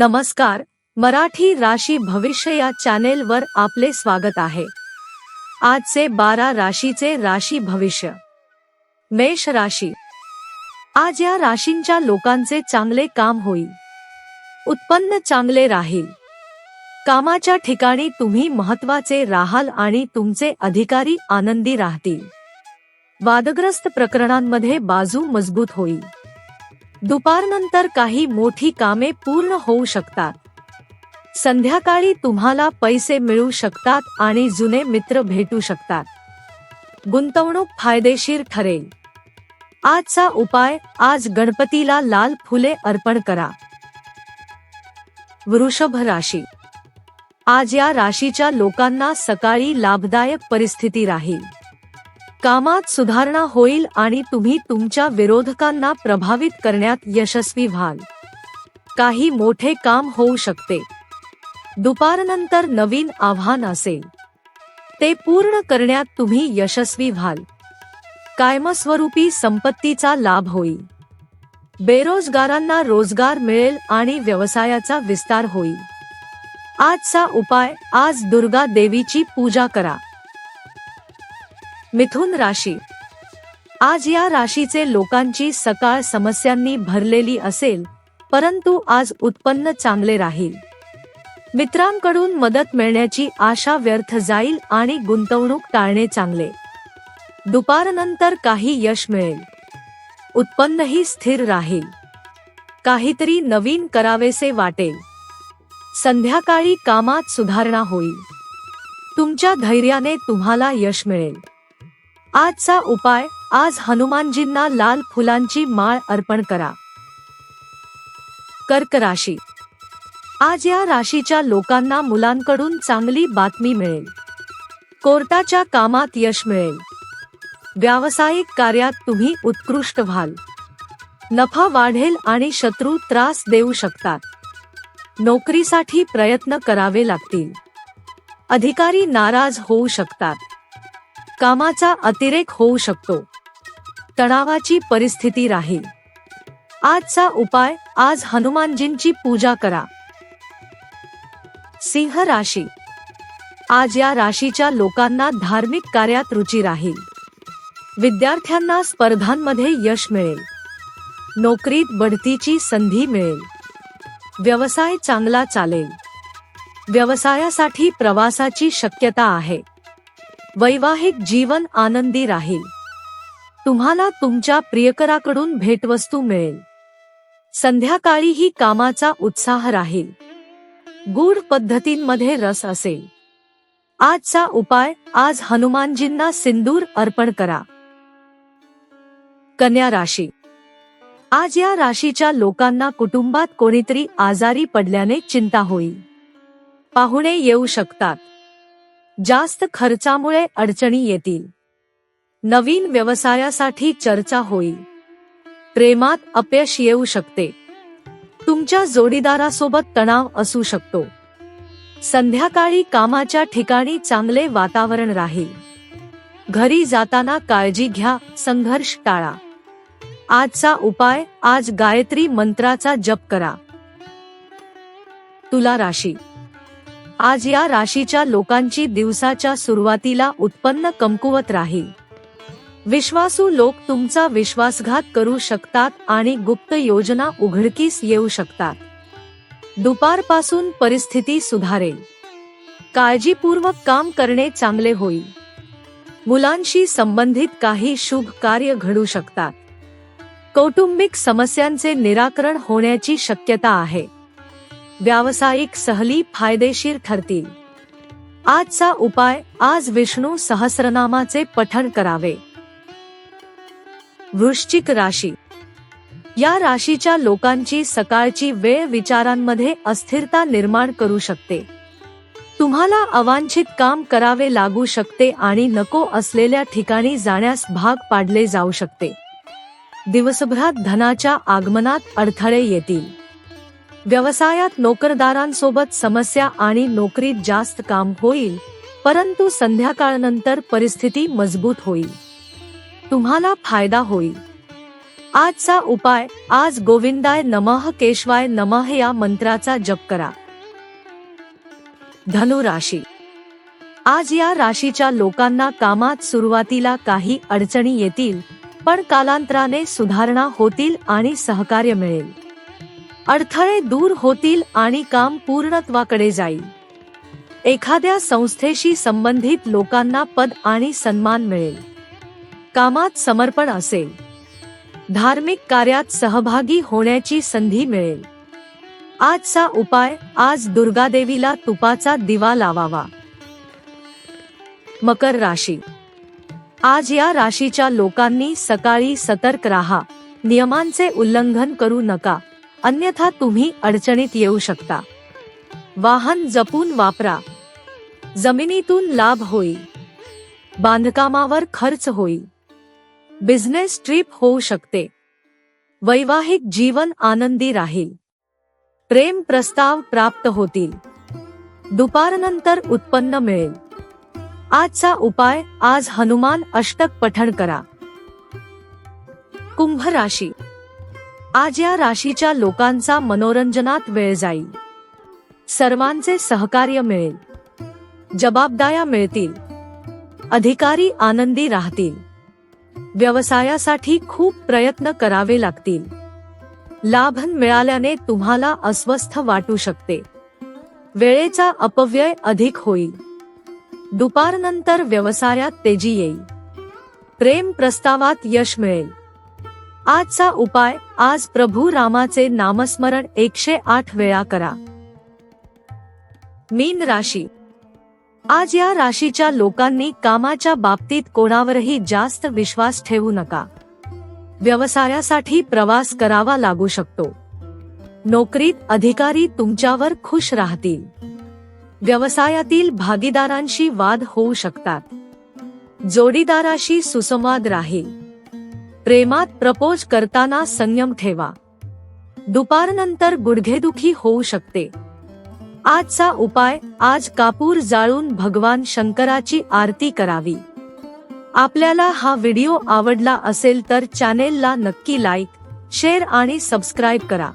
नमस्कार. मराठी राशी भविष्य या चॅनेलवर आपले स्वागत आहे. आजचे बारा राशीचे राशी भविष्य. मेष राशी. आज या राशींच्या लोकांचे चांगले काम होईल. उत्पन्न चांगले राहील. कामाच्या ठिकाणी तुम्ही महत्त्वाचे राहाल आणि तुमचे अधिकारी आनंदी राहतील. वादग्रस्त प्रकरणांमध्ये बाजू मजबूत होईल. दुपारनंतर काही मोठी कामे पूर्ण होऊ शकतात. संध्याकाळी तुम्हाला पैसे मिळू शकतात आणि जुने मित्र भेटू शकतात. गुंतवणूक फायदेशीर ठरेल. आजचा उपाय आज गणपतीला लाल फुले अर्पण करा. वृषभ राशी. आज या राशीच्या लोकांना सकाळी लाभदायक परिस्थिती राहील. कामात सुधारणा होईल आणि तुम्ही तुमच्या विरोधकांना प्रभावित करण्यात यशस्वी व्हाल. काही मोठे काम होऊ शकते. दुपारनंतर नवीन आव्हान असेल. ते पूर्ण करण्यात तुम्ही यशस्वी व्हाल. कायमस्वरूपी संपत्तीचा लाभ होईल. बेरोजगारांना रोजगार मिळेल आणि व्यवसायाचा विस्तार होईल. आजचा उपाय आज दुर्गा देवीची पूजा करा. मिथुन राशी. आज या राशीचे लोकांची सकाळ समस्यांनी भरलेली असेल परंतु आज उत्पन्न चांगले राहील. मित्रांकडून मदत मिळण्याची आशा व्यर्थ जाईल आणि गुंतवणूक टाळणे चांगले. दुपारनंतर काही यश मिळेल. उत्पन्नही स्थिर राहील. काहीतरी नवीन करावेसे वाटेल. संध्याकाळी कामात सुधारणा होईल. तुमच्या धैर्याने तुम्हाला यश मिळेल. आजचा उपाय आज हनुमानजींना लाल फुलांची माळ अर्पण करा. कर्क राशी. आज या राशीच्या लोकांना मुलांकडून चांगली बातमी मिळेल. कोर्टाच्या कामात यश मिळेल. व्यावसायिक कार्यात तुम्ही उत्कृष्ट व्हाल. नफा वाढेल आणि शत्रू त्रास देऊ शकतात. नोकरीसाठी प्रयत्न करावे लागतील. अधिकारी नाराज होऊ शकतात. कामाचा अतिरेक होऊ शकतो. तणावाची परिस्थिती राहील. आजचा उपाय आज हनुमानजींची पूजा करा. सिंह राशी. आज या राशीच्या लोकांना धार्मिक कार्यात रुची राहील. विद्यार्थ्यांना स्पर्धांमध्ये यश मिळेल. नोकरीत बढतीची संधी मिळेल. व्यवसाय चांगला चालेल. व्यवसायासाठी प्रवासाची शक्यता आहे. वैवाहिक जीवन आनंदी राहील. तुम्हाला तुमच्या प्रियकराकडून भेटवस्तू मिळेल. संध्याकाळीही कामाचा उत्साह राहील. गूढ पद्धतींमध्ये रस असेल. आजचा उपाय आज हनुमानजींना सिंदूर अर्पण करा. कन्या राशी. आज या राशीच्या लोकांना कुटुंबात कोणीतरी आजारी पडल्याने चिंता होईल. पाहुणे येऊ शकतात. जास्त खर्चामुळे अडचणी येतील. नवीन व्यवसायासाठी चर्चा होईल. प्रेमात अपयश येऊ शकते. तुमच्या जोडीदारासोबत तणाव असू शकतो. संध्याकाळी कामाच्या ठिकाणी चांगले वातावरण राहील. घरी जाताना काळजी घ्या संघर्ष टाळा. आजचा उपाय आज गायत्री मंत्राचा जप करा. तुला राशी आज या राशीच्या लोकांची दिवसाच्या सुरुवातीला उत्पन्न कमकुवत राहील. विश्वासू लोक तुमचा विश्वासघात करू शकतात आणि गुप्त योजना उघडकीस येऊ शकतात. दुपारपासून परिस्थिती सुधारेल. काळजीपूर्वक काम करणे चांगले होईल. मुलांशी संबंधित काही शुभ कार्य घडू शकतात. कौटुंबिक समस्यांचे निराकरण होण्याची शक्यता आहे. व्यावसायिक सहली फायदेशीर ठरतील. आजचा उपाय आज विष्णू सहस्रनामाचे पठण करावे. वृश्चिक राशी. या राशीच्या लोकांची सकाळची वेळ विचारांमध्ये अस्थिरता निर्माण करू शकते. तुम्हाला अवांछित काम करावे लागू शकते आणि नको असलेल्या ठिकाणी जाण्यास भाग पाडले जाऊ शकते. दिवसभरात धनाच्या आगमनात अडथळे येतील. व्यवसायात नोकरदारांसोबत समस्या आणि नोकरीत जास्त काम होईल परंतु संध्याकाळनंतर परिस्थिती मजबूत होईल. तुम्हाला फायदा होईल. आजचा उपाय आज गोविंदाय नमः केशवाय नमः या मंत्राचा जप करा. धनु राशी आज या राशीच्या लोकांना कामात सुरुवातीला काही अडचणी येतील पण कालांतराने सुधारणा होतील आणि सहकार्य मिळेल. अडथळे दूर होतील आणि काम पूर्णत्वाकडे जाईल. एखाद्या संस्थेशी संबंधित लोकांना पद आणि सन्मान मिळेल. कामात समर्पण असेल. धार्मिक कार्यात सहभागी होण्याची संधी मिळेल. आजचा उपाय आज दुर्गादेवीला तुपाचा दिवा लावावा. मकर राशी. आज या राशीच्या लोकांनी सकाळी सतर्क राहा. नियमांचे उल्लंघन करू नका. अन्यथा तुम्ही अडचणीत येऊ शकता. वाहन जपून वापरा. जमिनीतून लाभ होईल. बांधकामावर खर्च होईल. बिझनेस ट्रिप होऊ शकते. वैवाहिक जीवन आनंदी राहील. प्रेम प्रस्ताव प्राप्त होतील. दुपारनंतर उत्पन्न मिळेल. आजचा उपाय आज हनुमान अष्टक पठण करा. कुंभ राशी आज या राशीच्या लोकांचा मनोरंजनात वेळ जाईल. सर्वांचे सहकार्य मिळेल. जबाबदाऱ्या मिळतील. अधिकारी आनंदी राहतील. व्यवसायासाठी खूप प्रयत्न करावे लागतील. लाभ मिळाल्याने तुम्हाला अस्वस्थ वाटू शकते. वेळेचा अपव्यय अधिक होईल. दुपारनंतर व्यवसायात तेजी येईल. प्रेम प्रस्तावात यश मिळेल. आजचा उपाय आज प्रभू रामाचे नामस्मरण एकशे आठ वेळा करा. मीन राशी. आज या राशीच्या लोकांनी कामाच्या बाबतीत कोणावरही जास्त विश्वास ठेवू नका. व्यवसायासाठी प्रवास करावा लागू शकतो. नोकरीत अधिकारी तुमच्यावर खुश राहतील. व्यवसायातील भागीदारांशी वाद होऊ शकतात. जोडीदाराशी सुसंवाद राहील. प्रेमात प्रपोज करताना संयम ठेवा. दुपारनंतर गुडघेदुखी होऊ शकते. आजचा उपाय आज कापूर जाळून भगवान शंकराची आरती करावी. आपल्याला हा व्हिडिओ आवडला असेल तर चॅनेलला नक्की लाईक शेअर आणि सबस्क्राईब करा.